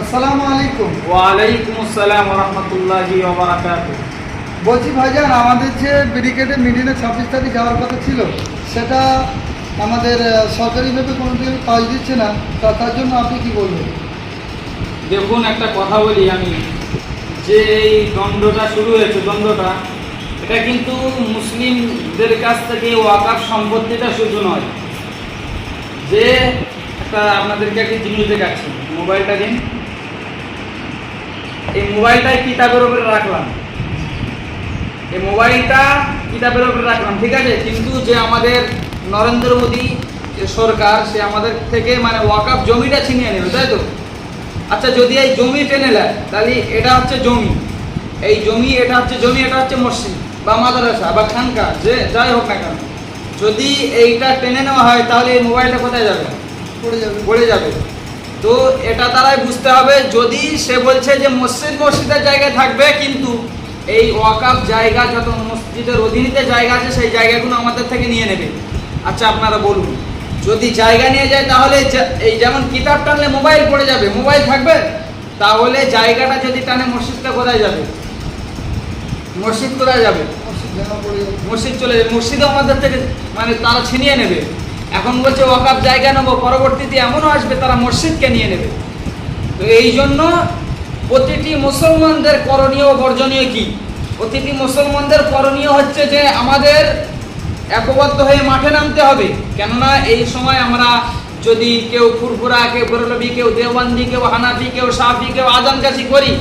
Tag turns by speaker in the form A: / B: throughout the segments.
A: আসসালামু আলাইকুম।
B: ওয়ালাইকুম আসসালাম রহমতুল্লাহি
A: বলছি ভাইজান আমাদের যে ছাব্বিশ তারিখ যাওয়ার কথা ছিল সেটা আমাদের সরকারিভাবে কোনো দিন কাজ দিচ্ছে না তা তার জন্য আপনি কি বলবেন?
B: দেখুন একটা কথা বলি আমি। যে এই দ্বন্দ্বটা শুরু হয়েছে দ্বন্দ্বটা এটা কিন্তু মুসলিমদের কাছ থেকে ওয়াকাফ সম্পত্তিটা শুধু নয়। যে একটা আপনাদেরকে একটা জিনিস দেখাচ্ছি। মোবাইলটা দিন। এই মোবাইলটাই কিতাবের উপরে রাখলাম। এই মোবাইলটা কিতাবের উপরে রাখলাম ঠিক আছে? কিন্তু যে আমাদের নরেন্দ্র মোদী যে সরকার সে আমাদের থেকে মানে ওয়াকাফ জমিটা ছিনিয়ে নেবে তাই তো? আচ্ছা যদি এই জমি টেনে নেয় তাহলে এটা হচ্ছে জমি। এই জমি এটা হচ্ছে জমি এটা হচ্ছে মসজিদ বা মাদ্রাসা বা খানকা যে যাই হোক না কেন। যদি এইটা টেনে নেওয়া হয় তাহলে এই মোবাইলটা কোথায় যাবে?
A: পড়ে যাবে।
B: পড়ে যাবে। তো এটা তারাই বুঝতে হবে। যদি সে বলছে যে মসজিদ মসজিদের জায়গায় থাকবে কিন্তু এই ওয়াকাফ জায়গা যত মসজিদের অধীনিতে জায়গা আছে সেই জায়গাগুলো আমাদের থেকে নিয়ে নেবে। আচ্ছা আপনারা বলুন। যদি জায়গা নিয়ে যায় তাহলে এই যেমন কিতাব টানলে মোবাইল পড়ে যাবে মোবাইল থাকবে? তাহলে জায়গাটা যদি টানে মসজিদটা কোথায় যাবে? মসজিদ কোথায় যাবে?
A: মসজিদ যাবে
B: মসজিদ চলে যাবে। মসজিদও আমাদের থেকে মানে তারা ছিনিয়ে নেবে। এখন বলছে ওয়াকাপ জায়গা নেব, পরবর্তীতে এমনও আসবে, তারা মসজিদকে নিয়ে নেবে। তো এই জন্য প্রতিটি মুসলমানদের করণীয় বর্জনীয় কি? প্রতিটি মুসলমানদের করণীয় হচ্ছে যে, আমাদের একবদ্ধ হয়ে মাঠে নামতে হবে। কেননা এই সময় আমরা যদি কেউ ফুরফুরা, কেউ বরলবি কেউ দেওবন্দি, কেউ হানাফি, কেউ সাফি, কেউ আজান কাছি করি,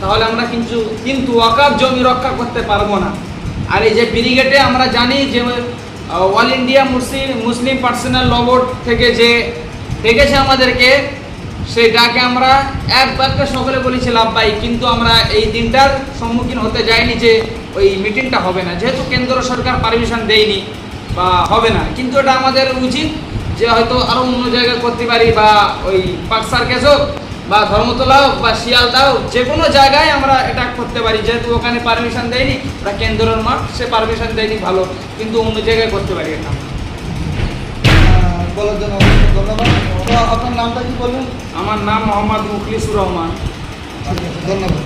B: তাহলে আমরা কিন্তু কিন্তু ওয়াকাব জমি রক্ষা করতে পারব না। আর এই যে ব্রিগেডে আমরা জানি যে All India Muslim Muslim Personal Law Board থেকে যে ডেকেছে আমাদেরকে সেই ডাকে আমরা এক বাক্যে সকলে বলেছি লাভবাই কিন্তু আমরা এই দিনটার সম্মুখীন হতে যাইনি যে ওই মিটিংটা হবে না। যেহেতু কেন্দ্র সরকার পারমিশন দেয়নি বা হবে না, কিন্তু এটা আমাদের উচিত যে হয়তো আরও অন্য জায়গায় করতে পারি বা ওই পাক সার্কেস হোক বা ধর্মতলা হোক বা শিয়ালদা হোক যে কোনো জায়গায় আমরা এটা করতে পারি। যেহেতু ওখানে পারমিশন দেয়নি বা কেন্দ্রের মাঠ সে পারমিশন দেয়নি ভালো কিন্তু অন্য জায়গায় করতে পারি এটা।
A: বলার জন্য ধন্যবাদ। আপনার নামটা কি বলুন
B: আমার নাম মোহাম্মদ মুখলিসুর রহমান।
A: ধন্যবাদ।